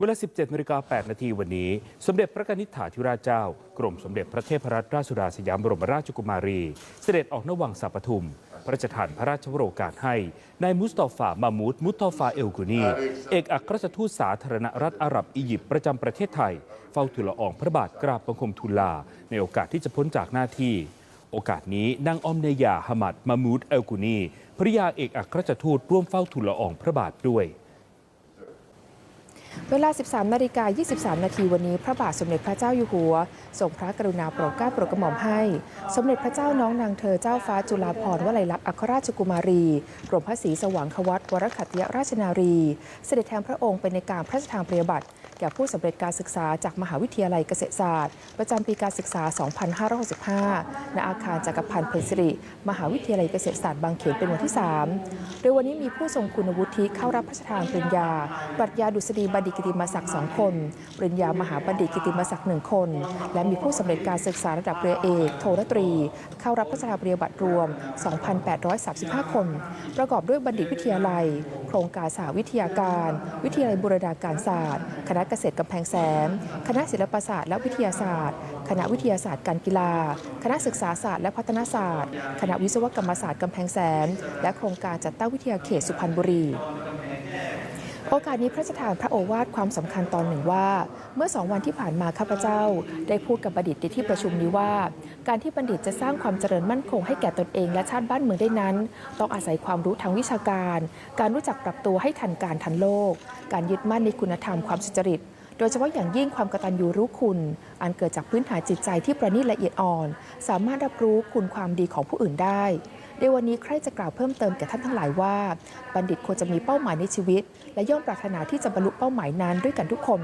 เวลา 17นาฬิกา8นาทีวันนี้ สมเด็จพระนิษฐาธิราชเจ้า กรมสมเด็จพระเทพรัตนราชสุดาสยามบรมราชกุมารี เสด็จออกนวังสาปทุม พระราชทานพระราชวโรกาสให้นายมุสตอฟามามูดมุตตอฟาเอลกุนีเอกอัครราชทูตสาธารณรัฐอาหรับอียิปต์ประจำประเทศไทย เฝ้าทูลละอองพระบาทกราบบังคมทูลลา ในโอกาสที่จะพ้นจากหน้าที่ โอกาสนี้นางออมเนยาฮามัดมามูดเอลกุนีภริยาเอกอัครราชทูตร่วมเฝ้าทูลละอองพระบาทด้วย เวลา 13นาฬิกา23 นาทีวันนี้พระบาทสมเด็จพระเจ้าอยู่หัวทรงพระกรุณาโปรดเกล้าโปรดกระหม่อมให้ สมเด็จพระเจ้าน้องนางเธอเจ้าฟ้าจุฬาภรณ์วลัยลักษณ์อัครราชกุมารีกรมพระศรีสว่างควัตวรขัตติยราชนารี เสด็จแทนพระองค์เป็นในการพระราชทานปริยบัตรแก่ผู้สำเร็จการศึกษาจากมหาวิทยาลัยเกษตรศาสตร์ ประจำปีการศึกษา 2565 ณ อาคารจักรพันธ์เพนสิริ มหาวิทยาลัยเกษตรศาสตร์บางเขนเป็นวันที่ 3 โดยวันนี้มีผู้ทรงคุณวุฒิเข้ารับพระราชทานปริญญา ปรัชญาดุษฎีบัณฑิตกิติมศักดิ์สองคนปริญญามหาบัณฑิตกิติมศักดิ์หนึ่งคน และมีผู้สำเร็จการศึกษาระดับเรือเอก โทและตรี เข้ารับพระราชทานปริญญาบัตรรวม 2,835 คน ประกอบด้วยบัณฑิตวิทยาลัย โครงการสาวิทยาการ วิทยาลัยบูรณาการศาสตร์ คณะเกษตรกำแพงแสน คณะศิลปศาสตร์และวิทยาศาสตร์ คณะวิทยาศาสตร์การกีฬา คณะศึกษาศาสตร์และพัฒนาศาสตร์ คณะวิศวกรรมศาสตร์กำแพงแสน และโครงการจัดตั้งวิทยาเขตสุพรรณบุรี โอกาสนี้พระราชทานพระโอวาทความสำคัญตอนหนึ่งว่า เมื่อสองวันที่ผ่านมาข้าพเจ้า ได้พูดกับบัณฑิตในที่ประชุมนี้ว่า การที่บัณฑิตจะสร้างความเจริญมั่นคงให้แก่ตนเองและชาติบ้านเมืองได้นั้น ต้องอาศัยความรู้ทางวิชาการ การรู้จักปรับตัวให้ทันการทันโลก การยึดมั่นในคุณธรรมความสุจริต โดยเฉพาะอย่างยิ่งความกตัญญูรู้คุณ อันเกิดจากพื้นฐานจิตใจที่ประณีตละเอียดอ่อน สามารถรับรู้คุณความดีของผู้อื่นได้ในวันนี้ใครจะกล่าวเพิ่มเติมแก่ท่านทั้งหลายว่า บัณฑิตควรจะมีเป้าหมายในชีวิต และย่อมปรารถนาที่จะบรรลุเป้าหมายนั้นด้วยกันทุกคน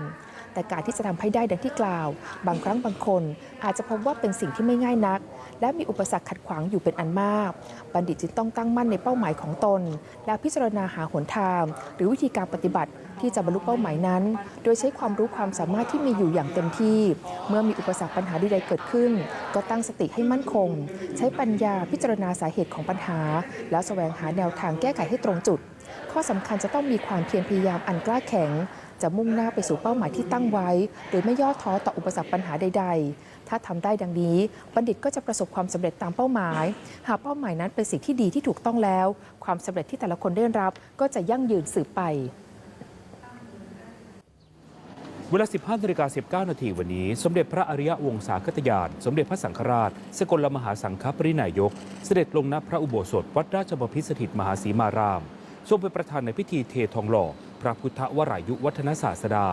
แต่การที่จะทำให้ได้ดังที่กล่าว บางครั้งบางคนอาจจะพบว่าเป็นสิ่งที่ไม่ง่ายนัก และมีอุปสรรคขัดขวางอยู่เป็นอันมาก บัณฑิตจึงต้องตั้งมั่นในเป้าหมายของตน และพิจารณาหาหนทาง หรือวิธีการปฏิบัติที่จะบรรลุเป้าหมายนั้น โดยใช้ความรู้ความสามารถที่มีอยู่อย่างเต็มที่ เมื่อมีอุปสรรคปัญหาใดๆเกิดขึ้น ก็ตั้งสติให้มั่นคง ใช้ปัญญาพิจารณาสาเหตุของปัญหา แล้วแสวงหาแนวทางแก้ไขให้ตรงจุด ข้อสำคัญจะต้องมีความเพียรพยายามอันกล้าแข็ง จะมุ่งหน้าไปสู่เป้าหมายที่ตั้งไว้ โดยไม่ย่อท้อต่ออุปสรรคปัญหาใด ๆ ถ้าทำได้ดังนี้ บัณฑิตก็จะประสบความสำเร็จตามเป้าหมาย หากเป้าหมายนั้นเป็นสิ่งที่ดีที่ถูกต้องแล้ว ความสำเร็จที่แต่ละคนได้รับ ก็จะยั่งยืนสืบไป เวลา 15นาฬิกา19นาทีวันนี้ สมเด็จพระอริยวงศาคตยาน สมเด็จพระสังฆราช สกลมหาสังฆปรินายก เสด็จลงณพระอุโบสถ วัดราชบพิตรสถิตมหาสีมาราม ทรงเป็นประธานในพิธีเททองหล่อ พระพุทธวรายุวัฒนศาสดา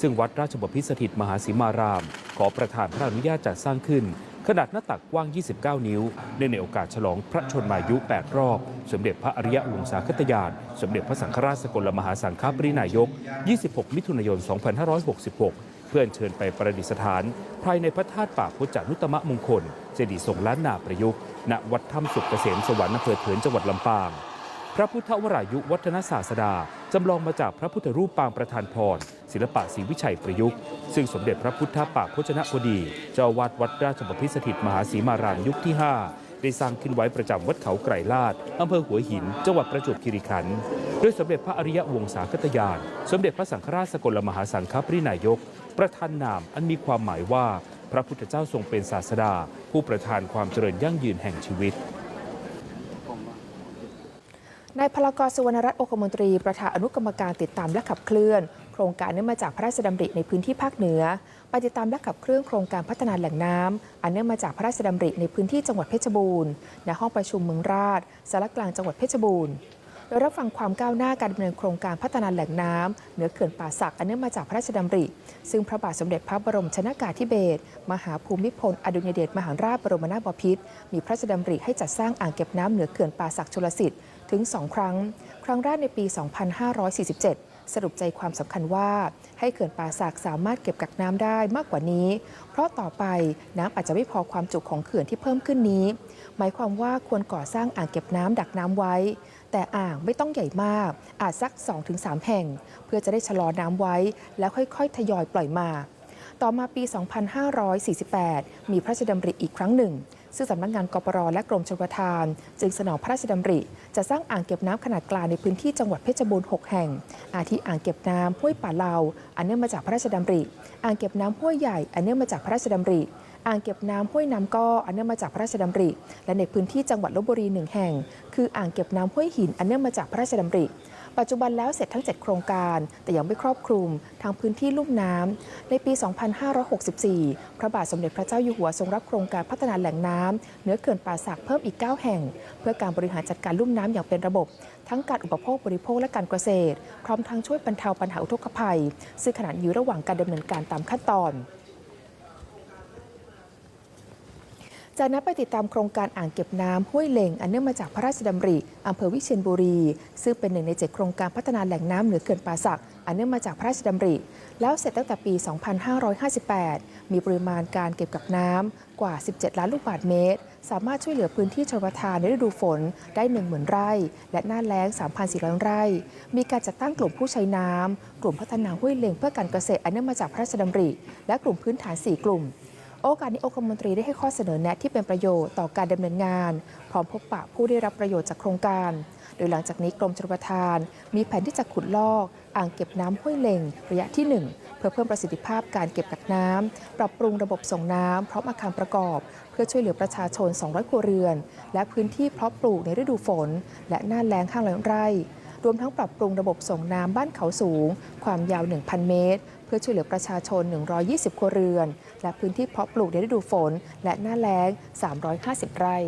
ซึ่งวัดราชบพิสถิตมหาสีมาราม ขอประธานพระอนุญาตจัดสร้างขึ้น ขนาดหน้าตักกว้าง 29 นิ้วเนื่องในโอกาสฉลองพระชนมายุ 8 รอบ สมเด็จพระอริยวงศาคตยาน สมเด็จพระสังฆราชสกลมหาสังฆปรินายก 26 มิถุนายน 2566 เพื่อเชิญไปประดิษฐาน ภายในพระธาตุป่าพุทธนุตมะมงคลเจดีย์ทรงล้านนาประยุกต์ณวัดถ้ำสุขเกษมสวรรค์อำเภอเถินจังหวัดลำปาง พระพุทธวรายุวัฒนศาสดา จำลองมาจากพระพุทธรูปปางประธานพรศิลปะศรีวิชัยประยุกต์ ซึ่งสมเด็จพระพุทธปากโคจนะพดี เจ้าวาดวัดราชบพิสถิตมหาสีมารามยุคที่ 5 ได้สร้างขึ้นไว้ประจำวัดเขาไกรลาดอำเภอหัวหิน จังหวัดประจวบคีรีขันธ์โดยสมเด็จพระอริยวงศาคตยาน สมเด็จพระสังฆราชสกลมหาสังฆปรินายก ประธานนามอันมีความหมายว่า พระพุทธเจ้าทรงเป็นศาสดา ผู้ประทานความเจริญยั่งยืนแห่งชีวิต นายพลากรสุวรรณรัตน์โอคมนตรี ประธานอนุกรรมการติดตามและขับเคลื่อน โครงการเนื่องมาจากพระราชดำริในพื้นที่ภาคเหนือไปติดตามและขับเคลื่อนโครงการพัฒนาแหล่งน้ำอันเนื่องมาจากพระราชดำริในพื้นที่จังหวัดเพชรบูรณ์ณห้องประชุมเมืองราชสารกลางจังหวัดเพชรบูรณ์โดยรับฟังความก้าวหน้าการดำเนินโครงการพัฒนาแหล่งน้ำเหนือเขื่อนป่าสักอันเนื่องมาจากพระราชดำริ ซึ่งพระบาทสมเด็จพระบรมชนากาธิเบศรมหาภูมิพลอดุลยเดชมหาราชบรมนาถบพิตรมีพระราชดำริให้จัดสร้างอ่างเก็บน้ำเหนือเขื่อนป่าสักชลสิทธิ์ ถึง 2 ครั้ง ครั้งแรกในปี 2547 สรุปใจความสำคัญว่า ให้เขื่อนป่าสักสามารถเก็บกักน้ำได้มากกว่านี้ เพราะต่อไปน้ำอาจจะไม่พอความจุของเขื่อนที่เพิ่มขึ้นนี้ หมายความว่าควรก่อสร้างอ่างเก็บน้ำดักน้ำไว้ แต่อ่างไม่ต้องใหญ่มาก อาจสัก 2-3 แห่ง เพื่อจะได้ชะลอน้ำไว้ แล้วค่อยๆ ทยอยปล่อยมา ต่อมาปี 2548 มีพระราชดำริอีกครั้งหนึ่ง ซึ่งสำนักงานกปรและกรมชลประทาน จึงสนองพระราชดำริ จะสร้างอ่างเก็บน้ำขนาดกลางในพื้นที่จังหวัดเพชรบูรณ์ 6 แห่ง อาทิอ่างเก็บน้ำห้วยป่าเลาอันเนื่องมาจากพระราชดำริ อ่างเก็บน้ำห้วยใหญ่อันเนื่องมาจากพระราชดำริอ่างเก็บน้ำห้วยน้ำก้ออันเนื่องมาจากพระราชดำริ และในพื้นที่จังหวัดลบบุรีหนึ่งแห่ง คืออ่างเก็บน้ำห้วยหินอันเนื่องมาจากพระราชดำริ ปัจจุบันแล้วเสร็จทั้ง 7 โครงการ แต่ยังไม่ครอบคลุมทางพื้นที่ลุ่มน้ำในปี 2564 พระบาทสมเด็จพระเจ้าอยู่หัวทรงรับโครงการพัฒนาแหล่งน้ำเนื้อเขื่อนป่าสักเพิ่มอีก 9 แห่ง เพื่อการบริหารจัดการลุ่มน้ำอย่างเป็นระบบ ทั้งการอุปโภคบริโภคและการเกษตร พร้อมทั้งช่วยบรรเทาปัญหาอุทกภัย ซึ่งขณะนี้อยู่ระหว่างการดำเนินการตามขั้นตอน จากนั้นไปติดตามโครงการอ่างเก็บน้ำห้วยเหล่งอันเนื่องมาจากพระราชดำริอำเภอวิเชียรบุรี ซึ่งเป็นหนึ่งในเจ็ดโครงการพัฒนาแหล่งน้ำเหนือเขื่อนป่าสักอันเนื่องมาจากพระราชดำริ แล้วเสร็จตั้งแต่ปี 2558 มีปริมาณการเก็บกักน้ำกว่า 17 ล้านลูกบาศก์เมตร สามารถช่วยเหลือพื้นที่ชลประทานในฤดูฝนได้10,000ไร่ และหน้าแล้ง 3,400 ไร่ มีการจัดตั้งกลุ่มผู้ใช้น้ำกลุ่มพัฒนาห้วยเหล่งเพื่อการเกษตรอันเนื่องมาจากพระราชดำริ และกลุ่มพื้นฐาน 4 กลุ่ม โอกาสนี้องคมนตรีได้ให้ข้อเสนอแนะที่เป็นประโยชน์ต่อการดำเนินงาน พร้อมพบปะผู้ได้รับประโยชน์จากโครงการ โดยหลังจากนี้กรมชลประทาน มีแผนที่จะขุดลอก อ่างเก็บน้ำห้วยเล่งระยะที่ 1 เพื่อเพิ่มประสิทธิภาพการเก็บกักน้ำปรับปรุงระบบส่งน้ำพร้อมอาคารประกอบ เพื่อช่วยเหลือประชาชน 200 ครัวเรือน และพื้นที่เพาะปลูกในฤดูฝน และหน้าแล้งข้างไร่ รวมทั้งปรับปรุงระบบส่งน้ำบ้านเขาสูง ความยาว 1,000 เมตร เพื่อช่วยเหลือประชาชน 120 ครัวเรือน และพื้นที่เพาะปลูกในฤดูฝน และหน้าแล้ง 350 ไร่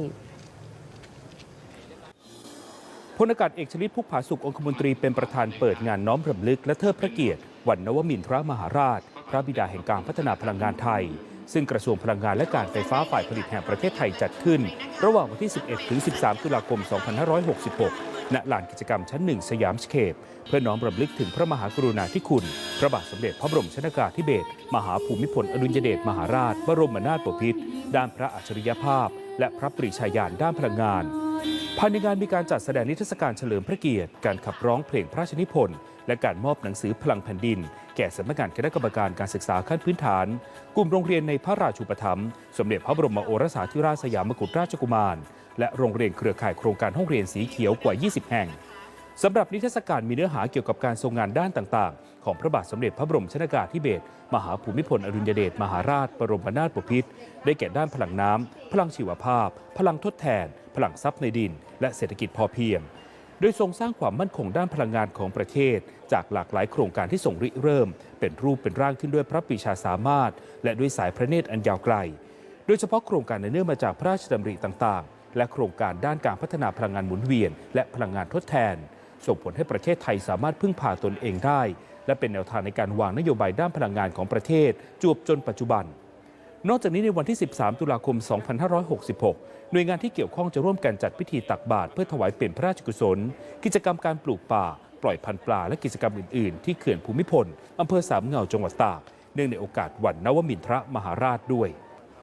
พลอากาศเอกชลิตพุกผาสุของคมนตรีเป็นประธานเปิดงานน้อมรำลึกและเทิดพระเกียรติวันนวมินทรมหาราช พระบิดาแห่งการพัฒนาพลังงานไทย ซึ่งกระทรวงพลังงานและการไฟฟ้าฝ่ายผลิตแห่งประเทศไทยจัดขึ้น ระหว่างวันที่ 11 ถึง 13 ตุลาคม 2566 ณลานกิจกรรมชั้นหนึ่งสยามสเคปเพื่อน้อมรำลึกถึงพระมหากรุณาธิคุณ พระบาทสมเด็จพระบรมชนากาธิเบศรมหาภูมิพลอดุลยเดชมหาราช บรมนาถบพิตรด้านพระอัจฉริยภาพ และพระปรีชาญาณด้านพลังงานภายในงานมีการจัดแสดงนิทรรศการเฉลิมพระเกียรติ การขับร้องเพลงพระราชนิพนธ์ และการมอบหนังสือพลังแผ่นดิน แก่สำนักงานคณะกรรมการการศึกษาขั้นพื้นฐาน กลุ่มโรงเรียนในพระราชูปถัมภ์สมเด็จพระบรมโอรสาธิราชสยามกุฎราชกุมาร และโรงเรียนเครือข่ายโครงการห้องเรียนสีเขียวกว่า 20 แห่งสำหรับนิทรรศการมีเนื้อหาเกี่ยวกับการทรงงานด้านต่างๆ ของพระบาทสมเด็จพระบรมชนากาธิเบศรมหาภูมิพลอดุลยเดชมหาราช บรมนาถบพิตรได้แก่ด้านพลังน้ำ พลังชีวภาพ พลังทดแทน พลังทรัพย์ในดิน และเศรษฐกิจพอเพียง โดยทรงสร้างความมั่นคงด้านพลังงานของประเทศ จากหลากหลายโครงการที่ส่งริเริ่ม เป็นรูปเป็นร่างขึ้นด้วยพระปรีชาสามารถ และด้วยสายพระเนตรอันยาวไกล โดยเฉพาะโครงการในเนื่องมาจากพระราชดำริต่างๆ และโครงการด้านการพัฒนาพลังงานหมุนเวียน และพลังงานทดแทน ส่งผลให้ประเทศไทยสามารถพึ่งพาตนเองได้ และเป็นแนวทางในการวางนโยบายด้านพลังงานของประเทศจวบจนปัจจุบันนอกจากนี้ในวันที่ 13 ตุลาคม 2566 หน่วยงานที่เกี่ยวข้องจะร่วมกันจัดพิธีตักบาตรเพื่อถวายเป็นพระราชกุศล กิจกรรมการปลูกป่า ปล่อยพันธุ์ปลา และกิจกรรมอื่น ๆ ที่เขื่อนภูมิพล อำเภอสามเงาจังหวัดตาก เนื่องในโอกาสวันนวมินทรมหาราชด้วย